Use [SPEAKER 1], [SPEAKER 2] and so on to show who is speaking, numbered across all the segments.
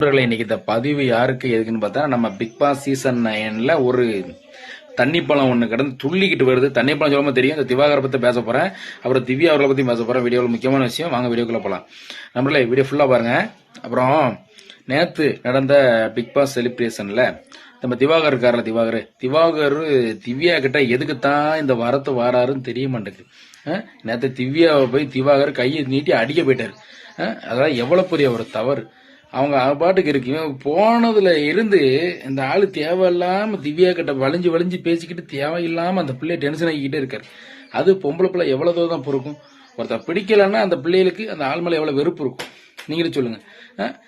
[SPEAKER 1] நண்பர்களை இன்னைக்கு இந்த பதிவு யாருக்கு எதுக்குன்னு பார்த்தா நம்ம பிக் பாஸ் சீசன் நைன்ல ஒரு தண்ணி பழம் ஒன்று கிடந்து துள்ளிக்கிட்டு வருது. தண்ணி பழம் சொல்லாமல் தெரியும். இந்த திவாகரை பற்றி பேச போகிறேன் அப்புறம் திவ்யா அவர்களை பற்றி பேச போகிறேன் வீடியோவில் முக்கியமான விஷயம். வாங்க வீடியோக்குள்ளே போகலாம் நம்மளே வீடியோ ஃபுல்லாக பாருங்க. அப்புறம் நேற்று நடந்த பிக் பாஸ் செலிப்ரேஷனில் நம்ம திவாகர் இருக்கார்ல திவாகர். திவாகர் திவ்யா கிட்ட எதுக்கு தான் இந்த வரத்தை வாராருன்னு தெரிய மாட்டேங்குது நேற்று திவ்யாவை போய் திவாகர் கையை நீட்டி அடிக்க போயிட்டார். அதெல்லாம் எவ்வளோ பெரிய ஒரு தவறு. அவங்க பாட்டுக்கு இருக்கும் போனதுல இருந்து இந்த ஆளு தேவையில்லாம திவ்யா கிட்ட வளைஞ்சு வளைஞ்சு பேசிக்கிட்டு தேவையில்லாம அந்த பிள்ளைய டென்ஷன் ஆகிக்கிட்டே இருக்காரு. அது பொம்பளை பிள்ளை எவ்வளவு தான் பொறுக்கும்? ஒருத்தர் பிடிக்கலன்னா அந்த பிள்ளைகளுக்கு அந்த ஆள் மேல எவ்வளவு வெறுப்பு இருக்கும்? நீங்களே சொல்லுங்க.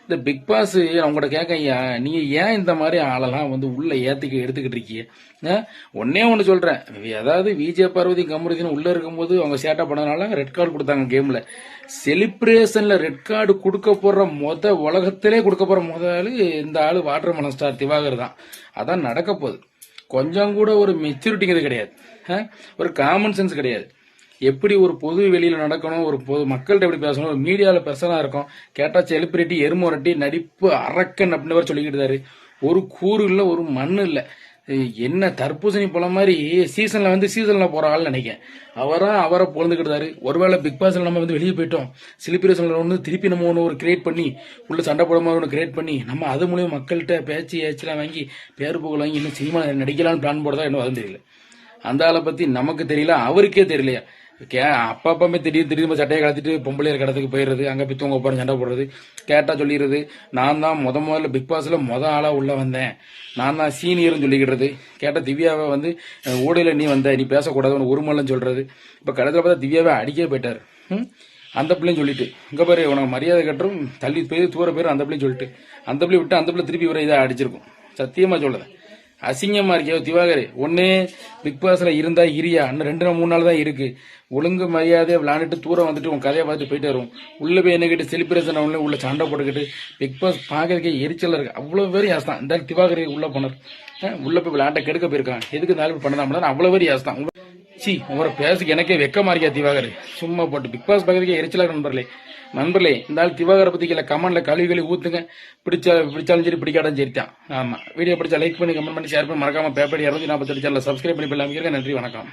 [SPEAKER 1] இந்த பிக் பாஸ் அவங்கள்ட்ட கேட்க ஐயா நீங்க ஏன் இந்த மாதிரி ஆளெல்லாம் வந்து உள்ள ஏத்துக்க எடுத்துக்கிட்டு இருக்கீங்க? ஒன்னே ஒன்று சொல்றேன். அதாவது விஜய் பார்வதி கமருதின்னு உள்ள இருக்கும்போது அவங்க சேட்டா பண்ணதுனால ரெட் கார்டு கொடுத்தாங்க கேம்ல செலிப்ரேஷன்ல ரெட் கார்டு கொடுக்க போற மொத உலகத்திலே கொடுக்க போற முத ஆளு இந்த ஆளு வாட்டர் மலன் ஸ்டார் திவாகர் தான். அதான் நடக்க போகுது. கொஞ்சம் கூட ஒரு மெச்சூரிட்டிங்கிறது கிடையாது. ஒரு காமன் சென்ஸ் கிடையாது. எப்படி ஒரு பொது வெளியில நடக்கணும் ஒரு பொது மக்கள்கிட்ட எப்படி பேசணும் ஒரு மீடியாவில் பெர்சனா இருக்கும் கேட்டா செலிபிரிட்டி எருமொரட்டி நடிப்பு அரக்கன் அப்படின்னு வேற சொல்லிக்கிட்டு இருந்தாரு ஒரு கூறு இல்லை ஒரு மண்ணு இல்லை. என்ன தர்பூசணி போல மாதிரி சீசன்ல வந்து சீசன்ல போற ஆள் நினைக்கிறேன். அவரா அவரை பொழுதுக்கிட்டாரு ஒருவேளை பிக் பாஸ்ல நம்ம வந்து வெளியே போயிட்டோம். செலிபிரேஷன்ல ஒன்று திருப்பி நம்ம ஒன்று ஒரு கிரியேட் பண்ணி உள்ள சண்டை போட மாதிரி ஒன்று கிரியேட் பண்ணி நம்ம அது மூலியம் மக்கள்கிட்ட பேச்சு ஏச்சலாம் வாங்கி பேர் புகழ் வாங்கி இன்னும் சினிமா நடிக்கலாம்னு பிளான் போடுறதா என்ன அதுவும் தெரியல. அந்த ஆளை பத்தி நமக்கு தெரியல அவருக்கே தெரியலையா? அப்பா அப்பாமே திடீர் திடீர்னு சட்டையை கலத்திட்டு பொம்பளையர் கடத்துக்கு போயிடுறது அங்க போய் தூங்க சண்டை போடுறது கேட்டா சொல்லிடுறது. நான் தான் முத முதல்ல பிக் பாஸ்ல முத ஆளா உள்ள வந்தேன். நான் தான் சீனியர்னு சொல்லிக்கிடுறது. கேட்டா திவ்யாவை வந்து ஓடையில் ஊடையில நீ வந்த நீ பேசக்கூடாது ஒரு உரிமல்னு சொல்றது. இப்ப கடைசியில் பார்த்தா திவ்யாவை அடிக்கவே போயிட்டாரு. அந்த பிள்ளையும் சொல்லிட்டு இங்க பாரு உனக்கு மரியாதை கட்டுறோம் தள்ளி போய் தூர பேர் அந்த பிள்ளையும் சொல்லிட்டு அந்த பிள்ளை விட்டு அந்த பிள்ளை திருப்பி வர இதை அடிச்சிருக்கும். சத்தியமா சொல்லுறேன் அசிங்கமா இருக்கியோ திவாகர். ஒன்னே பிக் பாஸ்ல இருந்தா இரியா? இன்னும் ரெண்டு நாள் மூணு நாள் தான் இருக்கு. ஒழுங்கு மரியாதையை விளாண்டுட்டு தூரம் வந்துட்டு உன் கதையை பார்த்துட்டு போயிட்டு வரும் உள்ள போய் என்ன கிட்ட செலிப்ரேஷன் உள்ள உள்ள சண்டை போட்டுக்கிட்டு பிக் பாஸ் பாக்குறதுக்கே எரிச்சலா இருக்கு. அவ்வளவு பேர் யாஸ் தான். இந்த திவாகர் உள்ள போனார். உள்ள போய் விளையாட்ட கெடுக்க போயிருக்கான். எதுக்கு இந்த ஆளு பண்ணதான் அவ்வளவு பேர் யாஸ் தான். சி உங்களோட பேசுக்கு எனக்கே வெக்கமா இருக்கியா திவாகர். சும்மா போட்டு பிக் பாஸ் பகுதிக்கே எரிச்சலாக நண்பர்களே. நண்பர்களே இந்த ஆள் திவாகரை பத்தி இல்லை கமெண்ட்ல கழுவி கழுவி ஊத்துங்க. பிடிச்சா பிடிச்சாலும் சரி பிடிக்காடும் சரி தான். ஆமா. வீடியோ பிடிச்சா லைக் பண்ணி கமெண்ட் பண்ணி ஷேர் பண்ணி மறக்காம பேப்பர் இரநூத்தி நாற்பத்தி சேனல் சப்ஸ்கிரைப் பண்ணி போயிடலாம் நன்றி வணக்கம்.